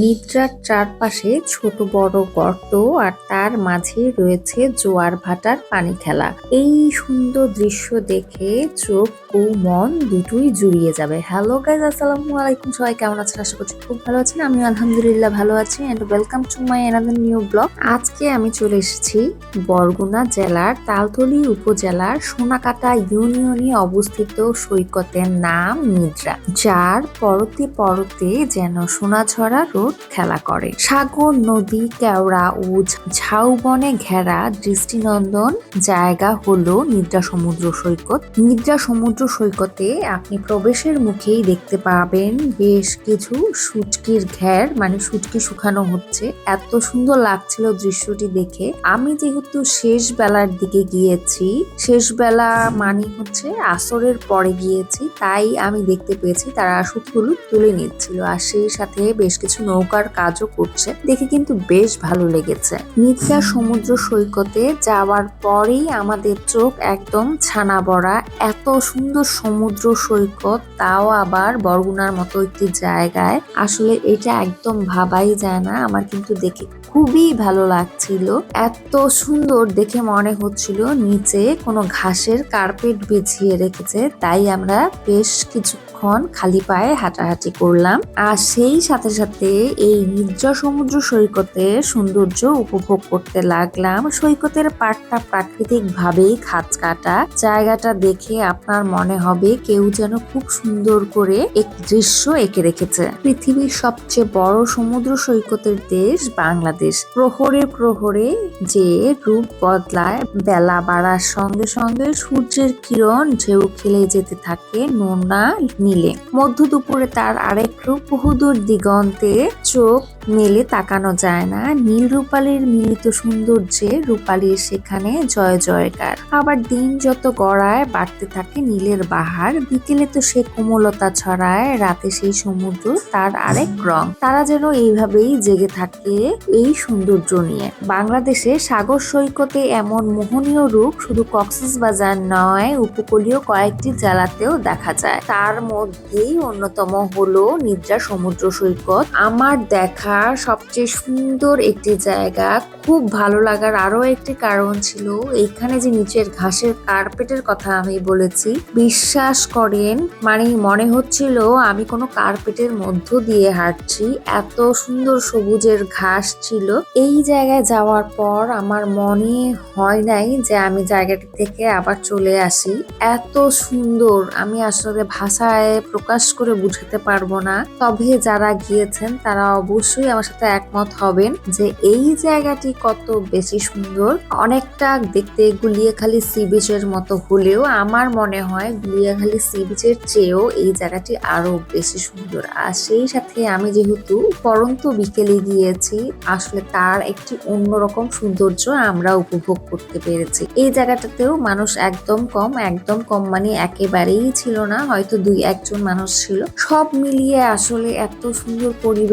নিদ্রার চারপাশে ছোট বড় গর্ত আর তার মাঝে রয়েছে জোয়ার ভাটার পানি খেলা। এই সুন্দর দৃশ্য দেখে চোখ ও মন দুটোই জুড়িয়ে যাবে। হ্যালো গাইজ আসসালামু আলাইকুম। সবাই কেমন আছেন? আশা করছি খুব ভালো আছেন। আমি আলহামদুলিল্লাহ ভালো আছি and welcome to my another new blog আজকে আমি চলে এসেছি বরগুনা জেলার তালতলি উপজেলার সোনাকাটা ইউনিয়নে অবস্থিত সৈকতের নাম নিদ্রা, যার পরতে পরতে যেন সোনাঝরা খেলা করে। সাগর, নদী, কেওড়া ও ঝাউবনে ঘেরা দৃষ্টিনন্দন জায়গা হলো নিদ্রা সমুদ্র সৈকত। নিদ্রা সমুদ্র সৈকতে আপনি প্রবেশের মুখেই দেখতে পাবেন বেশ কিছু সুটকির ঘের মানে সুটকি শুকানো হচ্ছে। এত সুন্দর লাগছিল দৃশ্যটি দেখে। আমি যেহেতু শেষ বেলার দিকে গিয়েছি শেষ বেলা মানে হচ্ছে আসরের পরে গিয়েছি, তাই আমি দেখতে পেয়েছি তারা সুতগুলো তুলে নিচ্ছিল। আর সেই সাথে বেশ কিছু নৌকার কাজও করছে। দেখে কিন্তু বেশ ভালো লেগেছে। নিত্যা সমুদ্র সৈকতে যাওয়ার পরেই আমাদের চোখ একদম ছানা বড়া এত সুন্দর সমুদ্র সৈকত, তাও আবার বরগুনার মতো একটি জায়গায়। আসলে এটা একদম ভাবাই যায় না। আমার কিন্তু দেখে খুবই ভালো লাগছিল। এত সুন্দর দেখে মনে হচ্ছিল নিচে কোনো ঘাসের কার্পেট বিছিয়ে রেখেছে। তাই আমরা বেশ কিছুক্ষণ খালি পায়ে হাঁটাহাঁটি করলাম। আর সেই সাথে সাথে এই নিদ্রা সমুদ্র সৈকতের সৌন্দর্য উপভোগ করতে লাগলাম। সৈকতের পাটটা প্রাকৃতিক ভাবেই খাঁচ কাটা। জায়গাটা দেখে আপনার মনে হবে কেউ যেন খুব সুন্দর করে এক দৃশ্য এঁকে রেখেছে। পৃথিবীর সবচেয়ে বড় সমুদ্র সৈকতের দেশ বাংলাদেশ। প্রহরে প্রহরে যে রূপ বদলায়, বেলা বাড়ার সঙ্গে সঙ্গে সূর্যের কিরণ ঢেউ খেলে যেতে থাকে নোনা নীলে। মধ্য দুপুরে তার আরেক রূপ বহুদূর দিগন্তে চোখ মেলে তাকানো যায় না। নীল রূপালীর মিলিত সৌন্দর্যে রূপালীর সেখানে জয় জয়কার। আবার দিন যত গড়ায় বাড়তে থাকে নীলের বাহার। বিকেলে তো সে কোমলতা ছড়ায়, রাতে সেই সমুদ্র তার আরেক রং। তারা যেন এইভাবেই জেগে থাকে এই সৌন্দর্য নিয়ে। বাংলাদেশে সাগর সৈকতে এমন মোহনীয় রূপ শুধু কক্সবাজার নয়, উপকূলীয় কয়েকটি জেলাতেও দেখা যায়। তার মধ্যেই অন্যতম হলো নিদ্রা সমুদ্র সৈকত। আমার দেখা সবচেয়ে সুন্দর একটি জায়গা। খুব ভালো লাগার আরও একটি কারণ ছিল এইখানে যে নিচের ঘাসের কার্পেটের কথা আমি বলেছি। বিশ্বাস করেন মানে মনে হচ্ছিল আমি কোনো কার্পেটের মধ্য দিয়ে হাঁটছি। এত সুন্দর সবুজের ঘাস ছিল। এই জায়গায় যাওয়ার পর আমার মনে হয় নাই যে আমি জায়গাটি থেকে আবার চলে আসি। এত সুন্দর, আমি আসলে ভাষায় প্রকাশ করে বুঝাতে পারব না। তবে যারা গিয়েছেন তারা অবশ্যই আমার সাথে একমত হবেন যে এই জায়গাটি কত বেশি সুন্দর। অনেকটা দেখতে গুলিয়াখালী সি বিচের মতো হলেও আমার মনে হয় গুলিয়াখালী সি বিচের চেয়েও এই জায়গাটি আরও বেশি সুন্দর। আর সেই সাথে আমি যেহেতু পরন্ত বিকেলে গিয়েছি, আসলে তার একটি অন্যরকম সৌন্দর্য আমরা উপভোগ করতে পেরেছি। এই জায়গাটাতেও মানুষ একদম কম একদম কম মানে একেবারেই ছিল না, হয়তো দুই একজন মানুষ ছিল। সব মিলিয়ে আসলে এত সুন্দর পরিবেশে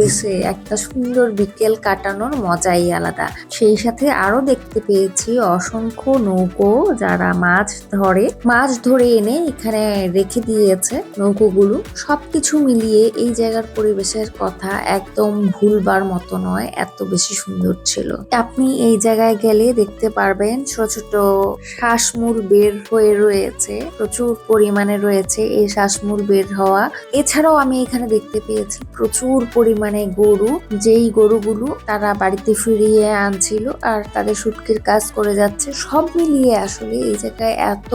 একটা সুন্দর বিকেল কাটানোর মজাই আলাদা। সেই সাথে আরও দেখতে পেয়েছি অসংখ্য নৌকো যারা মাছ ধরে মাছ ধরে এনে এখানে রেখে দিয়েছে নৌকোগুলো। সবকিছু মিলিয়ে এই জায়গার পরিবেশের কথা একদম ভুলবার মতো নয়, এত বেশি সুন্দর ছিল। আপনি এই জায়গায় গেলে দেখতে পারবেন ছোট ছোট শ্বাসমূল বের হয়ে রয়েছে, প্রচুর পরিমাণে রয়েছে এই শ্বাসমূল বের হওয়া। এছাড়াও আমি এখানে দেখতে পেয়েছি প্রচুর পরিমাণে গরু, যেই গরুগুলো তারা বাড়িতে ফিরিয়ে আনছিল আর তাদের সুটকির কাজ করে যাচ্ছে, সব মিলিয়ে আসলে এই জায়গায় এত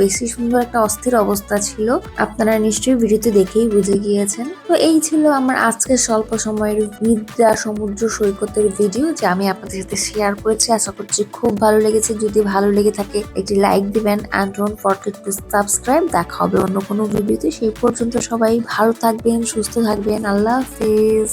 বেশি সুন্দর একটা অস্থির অবস্থা ছিল। আপনারা নিশ্চয়ই ভিডিওতে দেখেই বুঝে গিয়েছেন। তো এই ছিল আমার আজকের স্বল্প সময়ের নিদ্রা সমুদ্র সৈকতের ভিডিও যে আমি আপনাদের সাথে শেয়ার করেছি। আশা করছি খুব ভালো লেগেছে। যদি ভালো লেগে থাকে, একটি লাইক দিবেন and don't forget to subscribe দেখা হবে অন্য কোনো ভিডিওতে। সেই পর্যন্ত সবাই ভালো থাকবেন, সুস্থ থাকবেন। আল্লাহ হাফেজ।